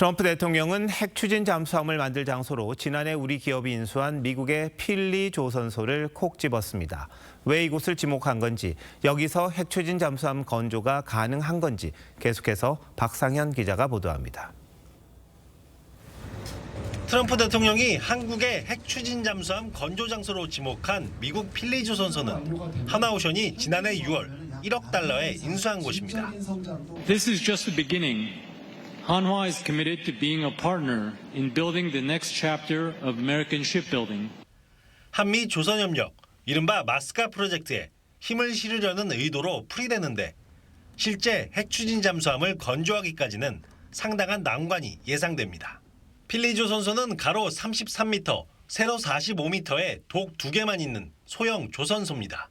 트럼프 대통령은 핵 추진 잠수함을 만들 장소로 지난해 우리 기업이 인수한 미국의 필리 조선소를 콕 집었습니다. 왜 이곳을 지목한 건지, 여기서 핵 추진 잠수함 건조가 가능한 건지 계속해서 박상현 기자가 보도합니다. 트럼프 대통령이 한국의 핵 추진 잠수함 건조 장소로 지목한 미국 필리 조선소는 하나오션이 지난해 6월 1억 달러에 인수한 곳입니다. This is just the beginning. Hanwha is committed to being a partner in building the next chapter of American shipbuilding. 한미 조선협력, 이른바 마스카 프로젝트에 힘을 실으려는 의도로 풀이되는데 실제 핵 추진 잠수함을 건조하기까지는 상당한 난관이 예상됩니다. 필리 조 선소는 가로 33m, 세로 45m의 독두 개만 있는 소형 조선소입니다.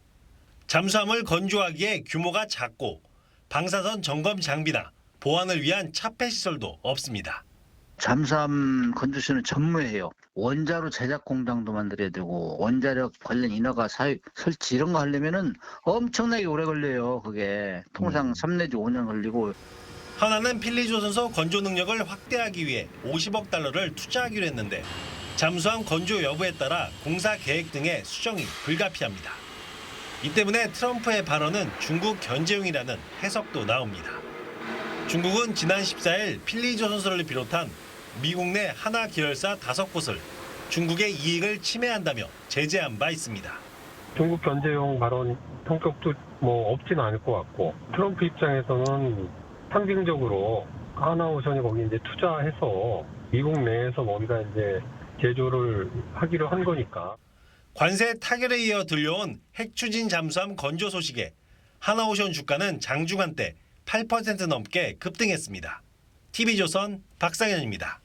잠수함을 건조하기에 규모가 작고 방사선 점검 장비나 보안을 위한 차폐 시설도 없습니다. 잠수함 건조시는 전무해요. 원자로 제작 공장도 만들어야 되고 원자력 관련 인허가 사유, 설치 이런 거 하려면은 엄청나게 오래 걸려요. 그게 통상 3 내지 5년 걸리고 하나는 필리조선소 건조 능력을 확대하기 위해 50억 달러를 투자하기로 했는데 잠수함 건조 여부에 따라 공사 계획 등의 수정이 불가피합니다. 이 때문에 트럼프의 발언은 중국 견제용이라는 해석도 나옵니다. 중국은 지난 14일 필리조선소를 비롯한 미국 내 하나 계열사 다섯 곳을 중국의 이익을 침해한다며 제재한 바 있습니다. 중국 견제용 발언 성격도 뭐 없지는 않을 것 같고 트럼프 입장에서는 상징적으로 하나오션이 거기 이제 투자해서 미국 내에서 뭔가 이제 제조를 하기로 한 거니까 관세 타결에 이어 들려온 핵 추진 잠수함 건조 소식에 하나오션 주가는 장중한 때 8% 넘게 급등했습니다. TV조선 박상현입니다.